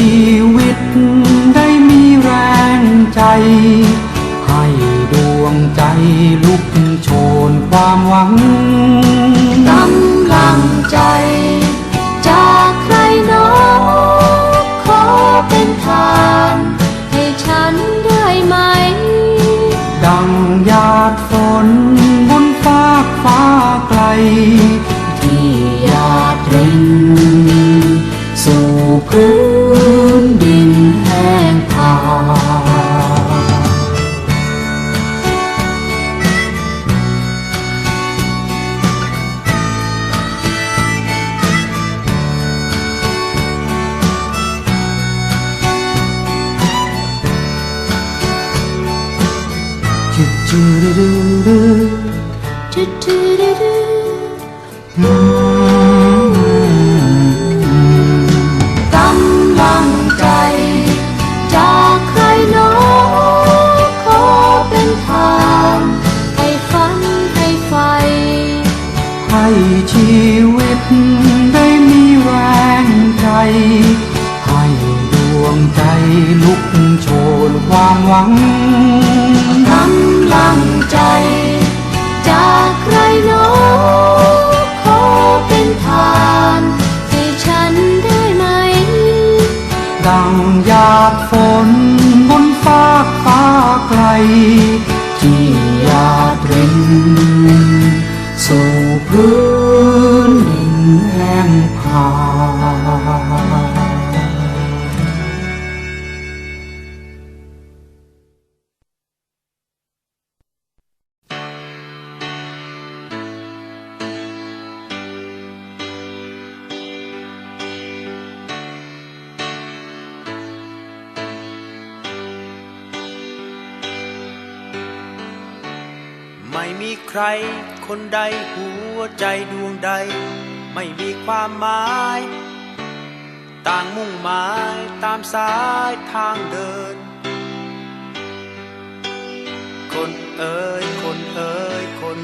ชีวิตได้มีแรงใจ ให้ดวงใจลุกโชนความหวังกำลังใจ ดินแห้งผาจุดจุดจุดจุด ลุกโชนความหวังกำลังใจ จากใครโนอขอเป็นทานให้ฉันได้ไหม ดังหยาดฝนบนฟาฟ้าไกล ไม่มีใคร คนใดหัวใจดวงใด ไม่มีความหมาย ต่างมุ่งหมายตามสายทางเดิน คนเอ่ยคนเอ่ยคน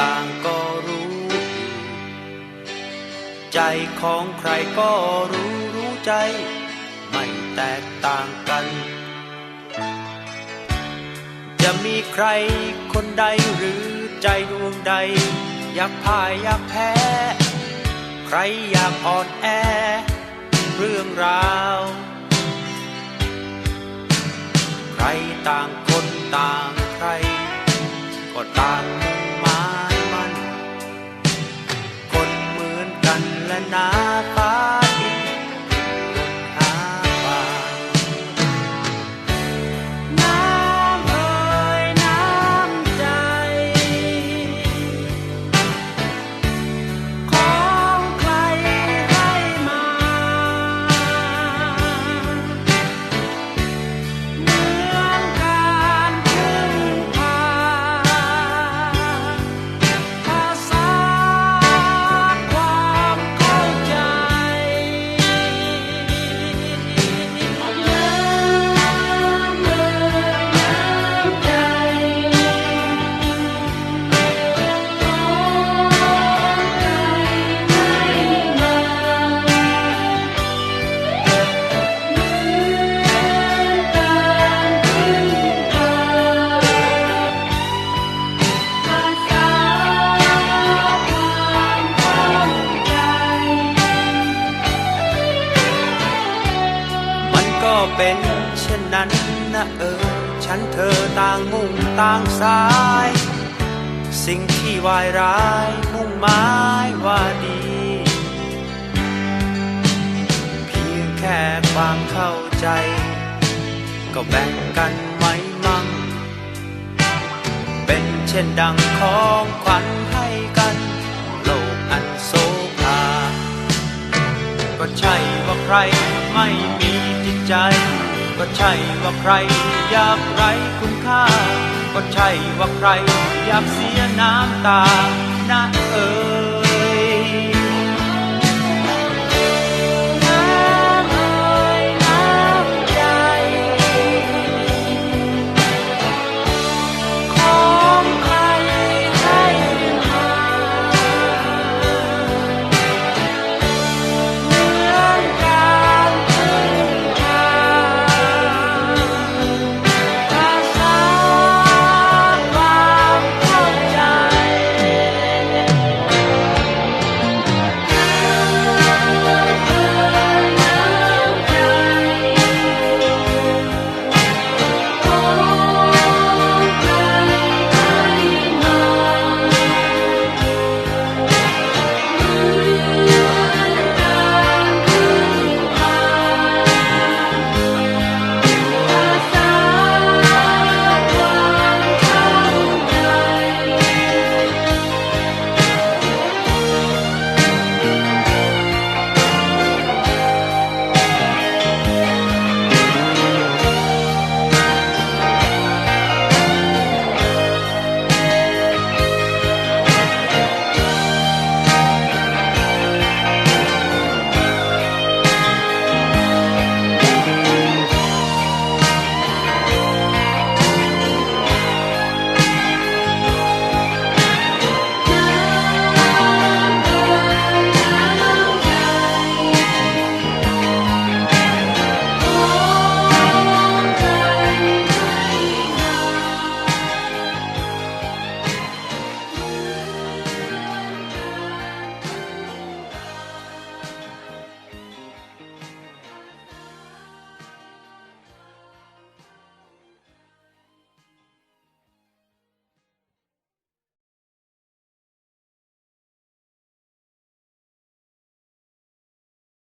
ต่างก็รู้อยู่ใจของใครก็รู้รู้ใจ ไม่แตกต่างกัน จะมีใครคนใดหรือใจดวงใด อยากพ่ายอยากแพ้ ใครอยากอ่อนแอ เรื่องราว ใครต่างคนต่าง มันก็เป็นนั้นนะเออ ฉันเธอต่างมุ่งต่างสาย สิ่งที่วายร้ายมุ่งหมายว่าดี เพียงแค่ความเข้าใจ ก็แบ่งกันไหมมั่ง เป็นเช่นดังของขวัญให้กัน ก็ใช่ว่าใครไม่มีจิตใจ ก็ใช่ว่าใครอยากไรคุณค่า ก็ใช่ว่าใครอยากเสียน้ำตานะเออ